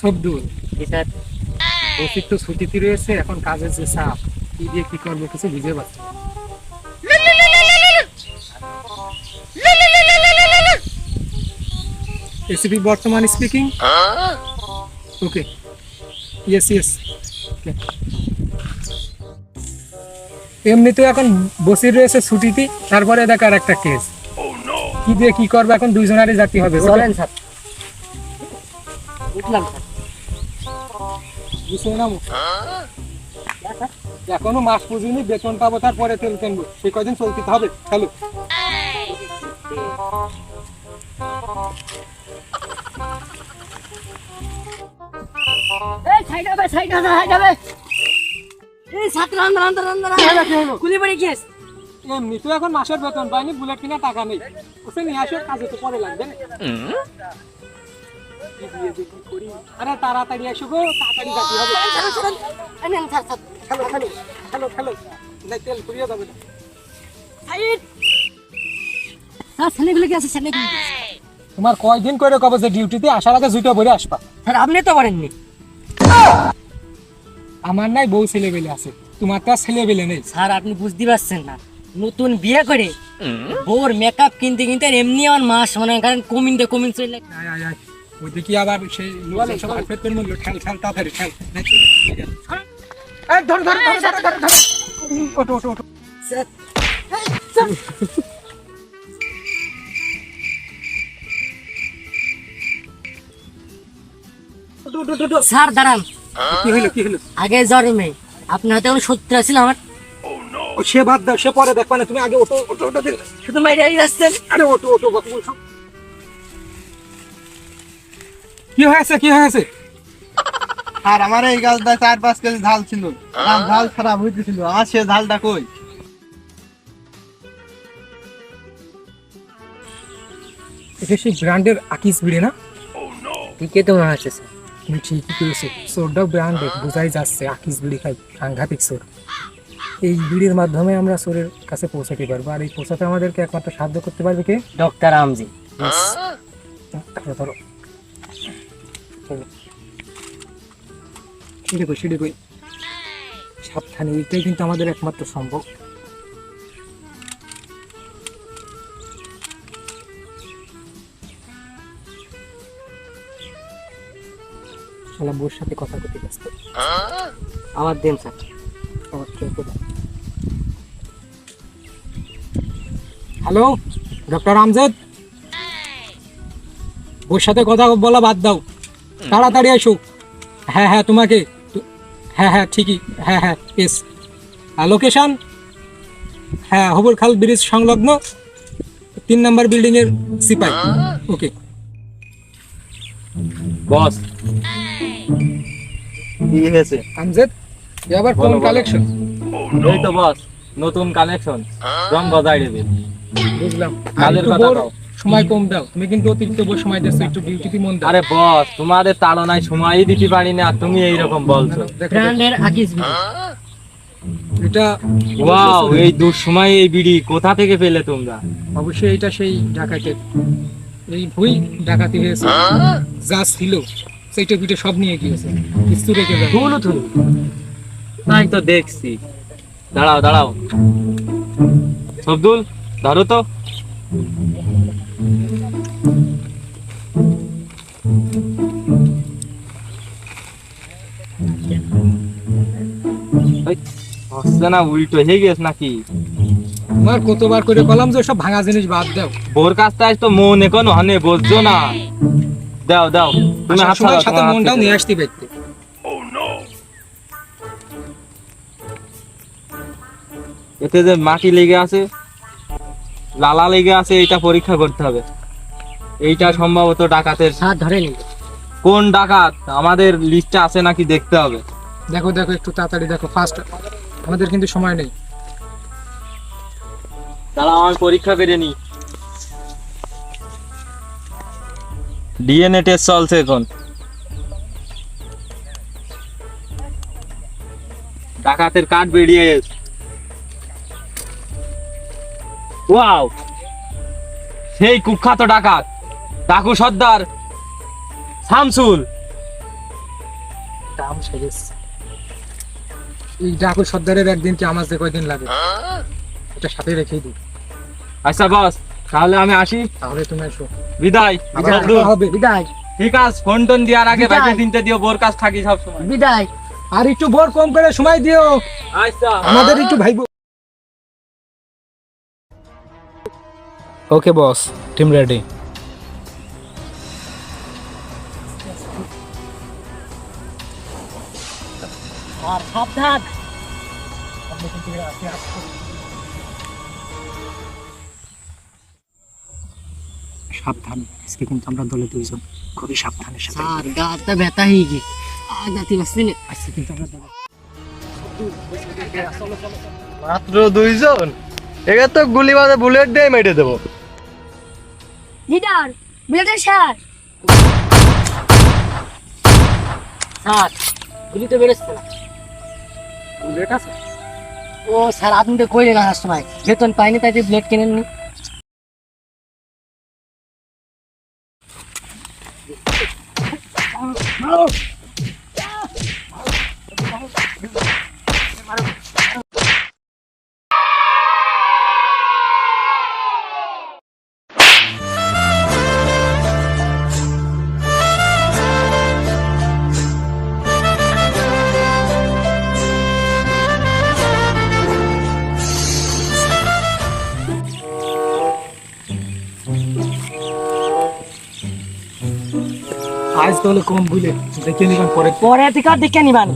সবদুল sir অতিরিক্ত ছুটিতে রয়েছে, এখন কাজের যে চাপ, কি দিয়ে কি করব কিছু বুঝে পাচ্ছি এসিপি বর্তমান স্পিকিং ওকে ইয়েস ইয়েস এমনিতেও এখন বসির রয়েছে ছুটিতে, তারপরে দেখ আর একটা কেস কি দিয়ে কি করবে এখন, দুইজনারই জাতি হবে। চলেন, স্যার। উঠলাম, স্যার। না? এখনও মাস পুজিনি বেতন পাবো তারপরে তেল কিনবো। সে কদিন চলতে হবে? চলো এই সাইড সাইড এই ছাত্র আন্দোলন আন্দোলন আন্দোলন গুলি পড়ে গিয়েছ এমনি তো এখন মাসের বেতন পাইনি বুলেট কিনা টাকা নেই। ওসে নিয়ে আসো কাজে তো পরে লাগবে? আরে তাড়াতাড়ি আসো গো তাড়াতাড়ি যাতে হবে। খেলো খেলো খেলো খেলো। তেল যাবে না। তোমার কয়দিন করে কবে যে ডিউটিতে? আসার আগে জুতো ভরে আসবা। স্যার আপনি তো পারেননি আমার নাই বউ ছেলে বেলে আছে। তোমার তো আর ছেলে বেলে নেই। স্যার আপনি বুঝতে পারছেন না। নতুন বিয়ে করে বোর মেকআপ কিনতে কিনতে এমনি আমার মাস মনে করেন কমিনতে কমিন চলে ওইদিকে আবার সেই তাড়াতাড়ি ধর ধর ওটো ওটো ওটো স্যার দাঁড়ান। কি হইল কি হইল আগে জ্বর মেয়ে। আপনি হয়তো এখন সত্তর আছেন আমার। সে বাদ দাও সে পরে দেখবা না। তুমি আগে ওটো ওটো ওটো দিলে শুধু মাইরে যাচ্ছেন আরে ওটো ওটো কি হয়েছে কি হয়েছে? আর আমার এই গাছটা চার পাঁচ কেজি ঝাল ছিল। ঝাল খারাপ হইতেছিল। আর সে ঝালটা কই? এটা সেই ব্র্যান্ডের আকিস বিড়ি না? ঠিকই তো মনে হচ্ছে স্যার। তুমি ঠিকই করেছ ব্র্যান্ডের বোঝাই যাচ্ছে আকিস বিড়ি খাই সাংঘাতিক সোর। এই বিড়ির মাধ্যমে আমরা সোরের কাছে পৌঁছাতে পারব। আর এই পৌঁছাতে আমাদেরকে একমাত্র সাহায্য করতে পারবে কে? ডক্টর আমজি ধরো। ধরো চলো। সিঁড়ি কই সিঁড়ি কই? সাবধানে, এইটাই কিন্তু আমাদের একমাত্র সম্ভব। শালা বউর সাথে কথা করতে ব্যস্ত। আমার দেন স্যার কেউ কোথায় হ্যালো ডক্টর আমজেদ ওর সাথে কথা বলা বাদ দাও। তাড়াতাড়ি আসো। হ্যাঁ হ্যাঁ তোমাকে। হ্যাঁ হ্যাঁ ঠিকই। হ্যাঁ হ্যাঁ এস লোকেশন হ্যাঁ হবুর খাল ব্রিজ সংলগ্ন তিন নাম্বার বিল্ডিং এর সিপাই। ওকে বস। কি হয়েছে? আমজেদ এ আবার কোন। কালেকশন এই তো বস নতুন কালেকশন রং বাজাই দেবে বুঝলাম। আর একটু কথা। সময় কম দাও। তুমি কিন্তু অতিরিক্ত সময় দিচ্ছ একটু ডিউটিতে মন দাও। আরে বস তোমাদের তাড়নায় সময়ই দিতে পারি না তুমি এইরকম বলছো। দেখো, দেখো, ব্র্যান্ডের বিড়ি এটা ওয়াও এই দুঃসময় এই বিড়ি কোথা থেকে পেলে তোমরা? অবশ্যই এটা সেই ডাকাতের এই ভুই ডাকাতি হয়েছে। যা ছিল সেইটা পিঠে সব নিয়ে গিয়েছে। কিছু রেখে যাবে ধুলো ধুলো তাই তো দেখছি। দাঁড়াও দাঁড়াও। সবদুল ধরো তো। হচ্ছে না উল্টো হয়ে গেছ নাকি? তোমার কতবার করে কলাম যে সব ভাঙা জিনিস বাদ দাও। বোর কাছটা তো মন এখন হনে বুঝছ না। দাও দাও তুমি হাত সময় সাথে মনটাও নিয়ে আসতে পারতে। এতে যে মাটি লেগে আছে লালা লেগে আছে এটা পরীক্ষা করতে হবে। এইটা সম্ভবত ডাকাতের স্যার ধরে নিন কোন ডাকাত? আমাদের লিস্টে আছে নাকি দেখতে হবে। দেখো দেখো একটু তাড়াতাড়ি দেখো ফার্স্ট আমাদের কিন্তু সময় নেই। তারা আমার পরীক্ষা করে নি ডিএনএ টেস্ট চলছে এখন। ডাকাতের কার্ড বেরিয়ে ওয়াও! সেই কুখ্যাত ডাকাত। ডাকু সর্দার। শামসুল। কাম শেষ। এই ডাকুর সর্দারের একদিন কি আমার যে কয়দিন লাগে? এটা সাথে রেখেই দিই। আচ্ছা বস তাহলে আমি আসি। তাহলে তুমি এসো। বিদায় হবে বিদায়। ঠিক আছে ফোন টোন দেওয়ার আগে। বাইকে তিনটে দিও বোর কাজ থাকি সব সময়। বিদায়। আর একটু ভোর কম করে সময় দিও। আচ্ছা। আমাদের একটু vibe okay boss team ready আর সাবধান। সাবধান আজকে কিন্তু আমরা দলে দুইজন খুবই সাবধানের সাথে। আর গাটা ব্যথা হয়ে গিয়ে। আর গাতি বাসলি না আজকে কিন্তু আমরা দলে মাত্র দুইজন? একে তো গুলি বাজে বুলেট দিয়ে মেরে দেবো। লিডার বুলেটের স্যার। স্যার গুলি তো বেরোচ্ছে না। বুলেট আছে? ও স্যার আপনি তো কইলেন আসার সময় বেতন পাইনি তাই ব্লেড কিনেননি আজ তাহলে কম বুঝে দেখে নিবেন পরে। পরে থেকে দেখে নিবান।